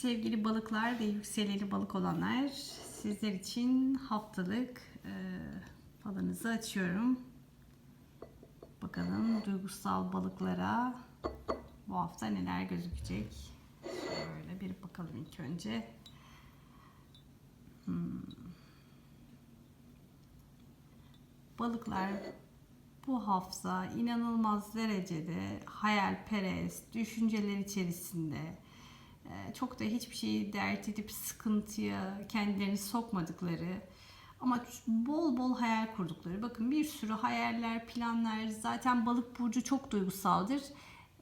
Sevgili balıklar ve yükseleni balık olanlar sizler için haftalık e, falınızı açıyorum. Bakalım duygusal balıklara bu hafta neler gözükecek. Şöyle bir bakalım ilk önce. Hmm. Balıklar bu hafta inanılmaz derecede hayalperest düşünceler içerisinde çok da hiçbir şeyi dert edip sıkıntıya kendilerini sokmadıkları ama bol bol hayal kurdukları. Bakın bir sürü hayaller, planlar. Zaten balık burcu çok duygusaldır.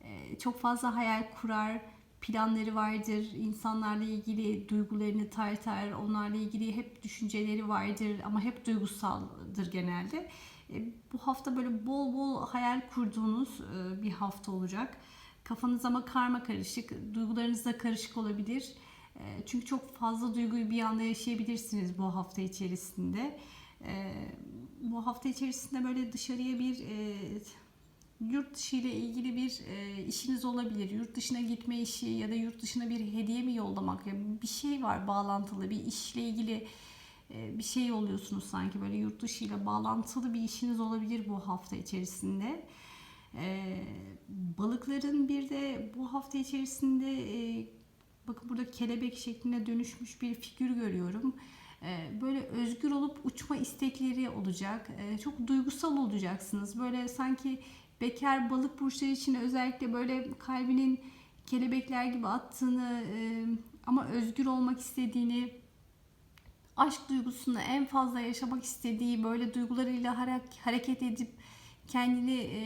Ee, çok fazla hayal kurar, planları vardır. İnsanlarla ilgili duygularını tartar, onlarla ilgili hep düşünceleri vardır ama hep duygusaldır genelde. Ee, bu hafta böyle bol bol hayal kurduğunuz e, bir hafta olacak. Kafanız ama karma karışık, duygularınız da karışık olabilir. Ee, çünkü çok fazla duyguyu bir anda yaşayabilirsiniz bu hafta içerisinde. Ee, bu hafta içerisinde böyle dışarıya bir e, yurt dışı ile ilgili bir e, işiniz olabilir. Yurt dışına gitme işi ya da yurt dışına bir hediye mi yollamak ya bir şey var bağlantılı bir işle ilgili e, bir şey oluyorsunuz sanki böyle yurt dışı ile bağlantılı bir işiniz olabilir bu hafta içerisinde. Ee, balıkların bir de bu hafta içerisinde e, bakın burada kelebek şeklinde dönüşmüş bir figür görüyorum. Ee, böyle özgür olup uçma istekleri olacak. Ee, çok duygusal olacaksınız. Böyle sanki bekar balık burçları için özellikle böyle kalbinin kelebekler gibi attığını e, ama özgür olmak istediğini aşk duygusunu en fazla yaşamak istediği böyle duygularıyla hareket edip kendini e,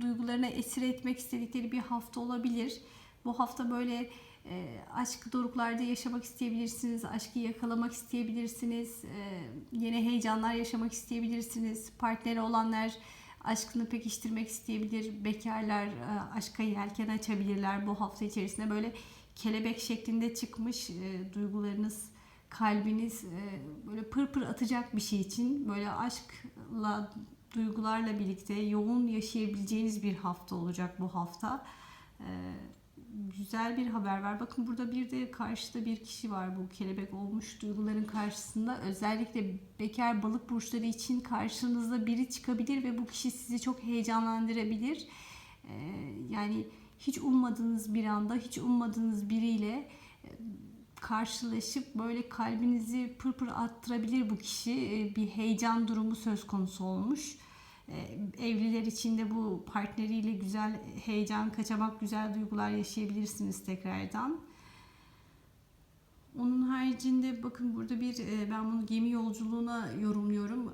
duygularına esir etmek istedikleri bir hafta olabilir. Bu hafta böyle e, aşk doruklarda yaşamak isteyebilirsiniz, aşkı yakalamak isteyebilirsiniz, e, yeni heyecanlar yaşamak isteyebilirsiniz. Partneri olanlar aşkını pekiştirmek isteyebilir, bekarlar e, aşka yelken açabilirler bu hafta içerisinde. Böyle kelebek şeklinde çıkmış e, duygularınız, kalbiniz e, böyle pır pır atacak bir şey için böyle aşkla duygularla birlikte yoğun yaşayabileceğiniz bir hafta olacak bu hafta. Ee, güzel bir haber var. Bakın burada bir de karşıda bir kişi var bu kelebek olmuş duyguların karşısında. Özellikle bekar balık burçları için karşınızda biri çıkabilir ve bu kişi sizi çok heyecanlandırabilir. Ee, yani hiç ummadığınız bir anda, hiç ummadığınız biriyle karşılaşıp böyle kalbinizi pırpır attırabilir bu kişi. Ee, bir heyecan durumu söz konusu olmuş. Ee, evliler için de bu partneriyle güzel heyecan, kaçamak, güzel duygular yaşayabilirsiniz tekrardan. Onun haricinde bakın burada bir e, ben bunu gemi yolculuğuna yorumluyorum.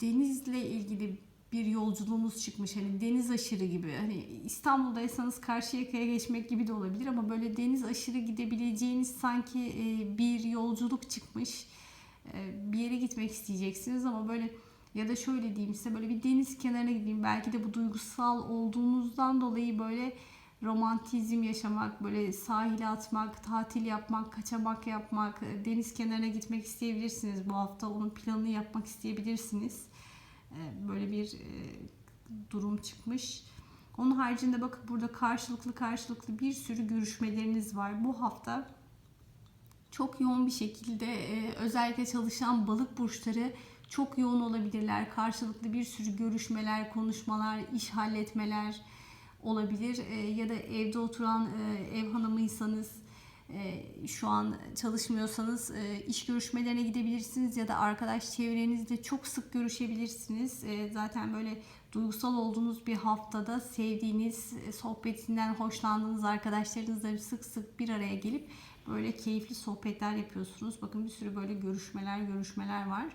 Denizle ilgili bir yolculuğunuz çıkmış. Hani deniz aşırı gibi. Hani İstanbul'daysanız karşı yakaya geçmek gibi de olabilir ama böyle deniz aşırı gidebileceğiniz sanki e, bir yolculuk çıkmış. E, bir yere gitmek isteyeceksiniz ama böyle ya da şöyle diyeyim size böyle bir deniz kenarına gideyim. Belki de bu duygusal olduğunuzdan dolayı böyle romantizm yaşamak, böyle sahile atmak, tatil yapmak, kaçamak yapmak, deniz kenarına gitmek isteyebilirsiniz bu hafta. Onun planını yapmak isteyebilirsiniz. Bir e, durum çıkmış. Onun haricinde bakın burada karşılıklı karşılıklı bir sürü görüşmeleriniz var. Bu hafta çok yoğun bir şekilde e, özellikle çalışan balık burçları çok yoğun olabilirler. Karşılıklı bir sürü görüşmeler, konuşmalar, iş halletmeler olabilir. E, ya da evde oturan ev hanımıysanız şu an çalışmıyorsanız iş görüşmelerine gidebilirsiniz ya da arkadaş çevrenizde çok sık görüşebilirsiniz. Zaten böyle duygusal olduğunuz bir haftada sevdiğiniz, sohbetinden hoşlandığınız arkadaşlarınızla sık sık bir araya gelip böyle keyifli sohbetler yapıyorsunuz. Bakın bir sürü böyle görüşmeler, görüşmeler var.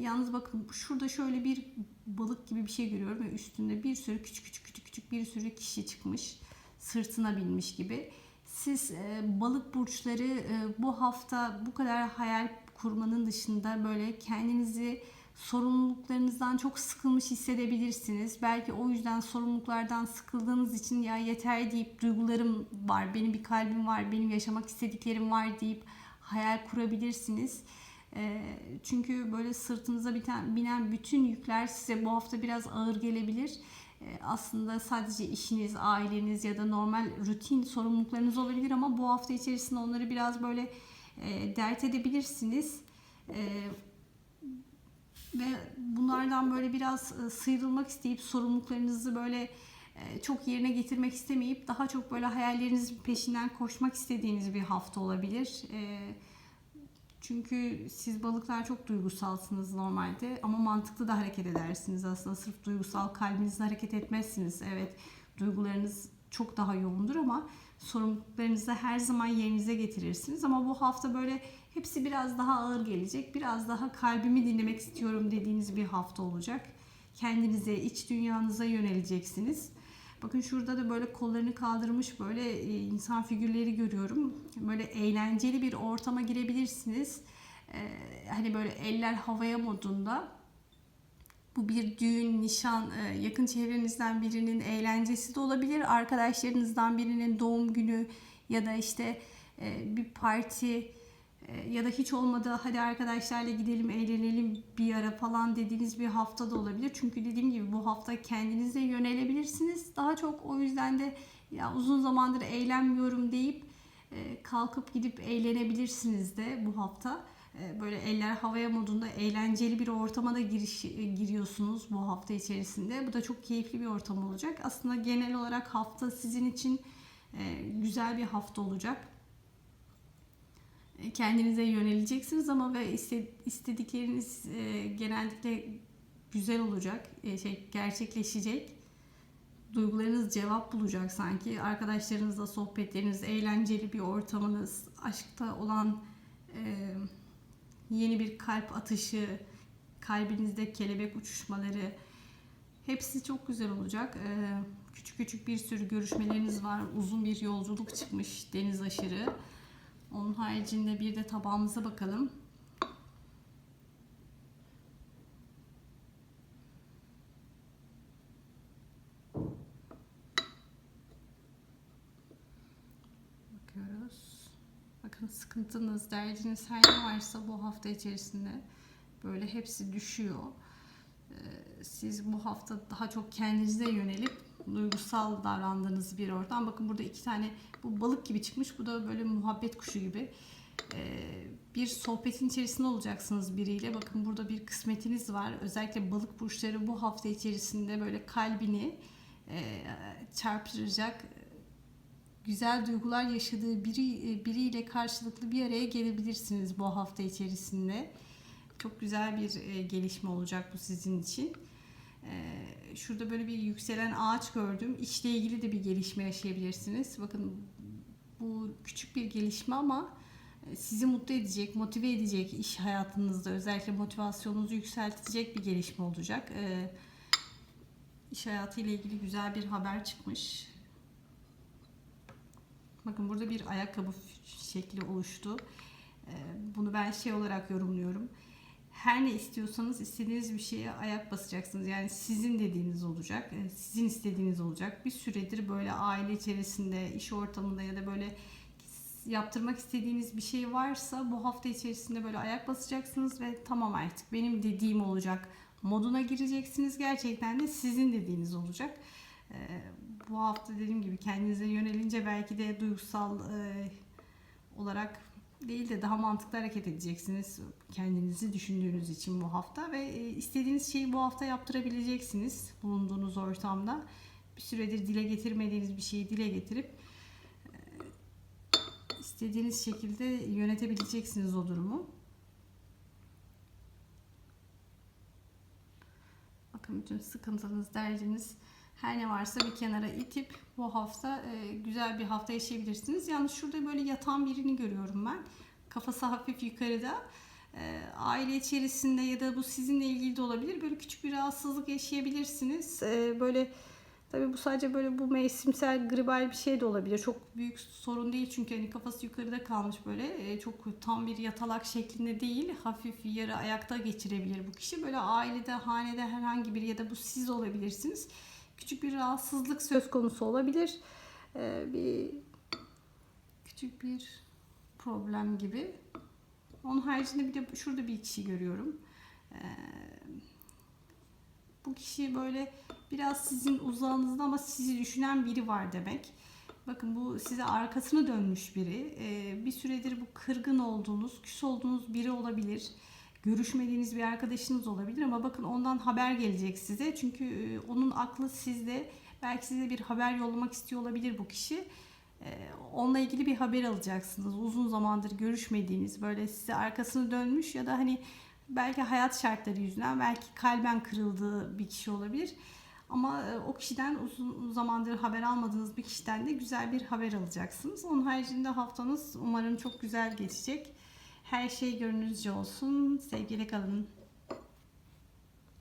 yalnız bakın şurada şöyle bir balık gibi bir şey görüyorum ve üstünde bir sürü küçük küçük küçük küçük bir sürü kişi çıkmış. Sırtına binmiş gibi siz e, balık burçları e, bu hafta bu kadar hayal kurmanın dışında böyle kendinizi sorumluluklarınızdan çok sıkılmış hissedebilirsiniz. Belki o yüzden sorumluluklardan sıkıldığınız için ya yeter deyip duygularım var, benim bir kalbim var, benim yaşamak istediklerim var deyip hayal kurabilirsiniz. E, çünkü böyle sırtınıza binen bütün yükler size bu hafta biraz ağır gelebilir. E, aslında sadece işiniz, aileniz ya da normal rutin sorumluluklarınız olabilir ama bu hafta içerisinde onları biraz böyle e, dert edebilirsiniz. E, ve bunlardan böyle biraz e, sıyrılmak isteyip sorumluluklarınızı böyle e, çok yerine getirmek istemeyip daha çok böyle hayallerinizin peşinden koşmak istediğiniz bir hafta olabilir. E, çünkü siz balıklar çok duygusalsınız normalde ama mantıklı da hareket edersiniz aslında. Sırf duygusal kalbinizle hareket etmezsiniz. Evet duygularınız çok daha yoğundur ama sorumluluklarınızı her zaman yerinize getirirsiniz. Ama bu hafta böyle hepsi biraz daha ağır gelecek. Biraz daha kalbimi dinlemek istiyorum dediğiniz bir hafta olacak. Kendinize, iç dünyanıza yöneleceksiniz. Bakın şurada da böyle kollarını kaldırmış böyle e, insan figürleri görüyorum. Böyle eğlenceli bir ortama girebilirsiniz. Ee, hani böyle eller havaya modunda. Bu bir düğün, nişan, e, yakın çevrenizden birinin eğlencesi de olabilir. Arkadaşlarınızdan birinin doğum günü ya da işte e, bir parti ya da hiç olmadı hadi arkadaşlarla gidelim eğlenelim bir ara falan dediğiniz bir hafta da olabilir. Çünkü dediğim gibi bu hafta kendinize yönelebilirsiniz. Daha çok o yüzden de ya uzun zamandır eğlenmiyorum deyip e, kalkıp gidip eğlenebilirsiniz de bu hafta. E, böyle eller havaya modunda eğlenceli bir ortama da giriş, giriyorsunuz bu hafta içerisinde. Bu da çok keyifli bir ortam olacak. Aslında genel olarak hafta sizin için güzel bir hafta olacak kendinize yöneleceksiniz ama ve istedikleriniz e, genellikle güzel olacak, e, şey gerçekleşecek. Duygularınız cevap bulacak sanki. Arkadaşlarınızla sohbetleriniz, eğlenceli bir ortamınız, aşkta olan e, yeni bir kalp atışı, kalbinizde kelebek uçuşmaları hepsi çok güzel olacak. Küçük küçük bir sürü görüşmeleriniz var. Uzun bir yolculuk çıkmış deniz aşırı. Onun haricinde bir de tabağımıza bakalım. Bakıyoruz. Bakın sıkıntınız, derdiniz her ne varsa bu hafta içerisinde böyle hepsi düşüyor. Ee, siz bu hafta daha çok kendinize yönelip duygusal davrandığınız bir ortam. Bakın burada iki tane bu balık gibi çıkmış. Bu da böyle muhabbet kuşu gibi. Ee, bir sohbetin içerisinde olacaksınız biriyle. Bakın burada bir kısmetiniz var. Özellikle balık burçları bu hafta içerisinde böyle kalbini e, çarptıracak güzel duygular yaşadığı biri biriyle karşılıklı bir araya gelebilirsiniz bu hafta içerisinde. Çok güzel bir e, gelişme olacak bu sizin için. Ee, şurada böyle bir yükselen ağaç gördüm. İşle ilgili de bir gelişme yaşayabilirsiniz. Bakın bu küçük bir gelişme ama e, sizi mutlu edecek, motive edecek iş hayatınızda özellikle motivasyonunuzu yükseltecek bir gelişme olacak. Ee, iş hayatı ile ilgili güzel bir haber çıkmış. Bakın burada bir ayakkabı şekli oluştu. Ee, bunu ben şey olarak yorumluyorum her ne istiyorsanız istediğiniz bir şeye ayak basacaksınız. Yani sizin dediğiniz olacak. E, sizin istediğiniz olacak. Bir süredir böyle aile içerisinde, iş ortamında ya da böyle yaptırmak istediğiniz bir şey varsa bu hafta içerisinde böyle ayak basacaksınız ve tamam artık benim dediğim olacak moduna gireceksiniz. Gerçekten de sizin dediğiniz olacak. E, bu hafta dediğim gibi kendinize yönelince belki de duygusal e, olarak değil de daha mantıklı hareket edeceksiniz kendinizi düşündüğünüz için bu hafta ve e, istediğiniz şeyi bu hafta yaptırabileceksiniz bulunduğunuz ortamda. Bir süredir dile getirmediğiniz bir şeyi dile getirip e, istediğiniz şekilde yönetebileceksiniz o durumu. Bakın bütün sıkıntınız, derdiniz her ne varsa bir kenara itip bu hafta e, güzel bir hafta yaşayabilirsiniz. Yalnız şurada böyle yatan birini görüyorum ben. Kafası hafif yukarıda. E, aile içerisinde ya da bu sizinle ilgili de olabilir. Böyle küçük bir rahatsızlık yaşayabilirsiniz. E, böyle Tabii bu sadece böyle bu mevsimsel gribal bir şey de olabilir. Çok büyük sorun değil çünkü hani kafası yukarıda kalmış böyle. Çok tam bir yatalak şeklinde değil. Hafif yarı ayakta geçirebilir bu kişi. Böyle ailede, hanede herhangi bir ya da bu siz olabilirsiniz küçük bir rahatsızlık söz konusu olabilir. Ee, bir küçük bir problem gibi. Onun haricinde bir de şurada bir kişi görüyorum. Ee, Bu kişi böyle biraz sizin uzağınızda ama sizi düşünen biri var demek. Bakın bu size arkasını dönmüş biri. Ee, bir süredir bu kırgın olduğunuz, küs olduğunuz biri olabilir. Görüşmediğiniz bir arkadaşınız olabilir ama bakın ondan haber gelecek size. Çünkü e, onun aklı sizde. Belki size bir haber yollamak istiyor olabilir bu kişi. Ee, onunla ilgili bir haber alacaksınız. Uzun zamandır görüşmediğiniz, böyle size arkasını dönmüş ya da hani belki hayat şartları yüzünden, belki kalben kırıldığı bir kişi olabilir. Ama e, o kişiden uzun zamandır haber almadığınız bir kişiden de güzel bir haber alacaksınız. Onun haricinde haftanız umarım çok güzel geçecek. Her şey gönlünüzce olsun. Sevgiyle kalın.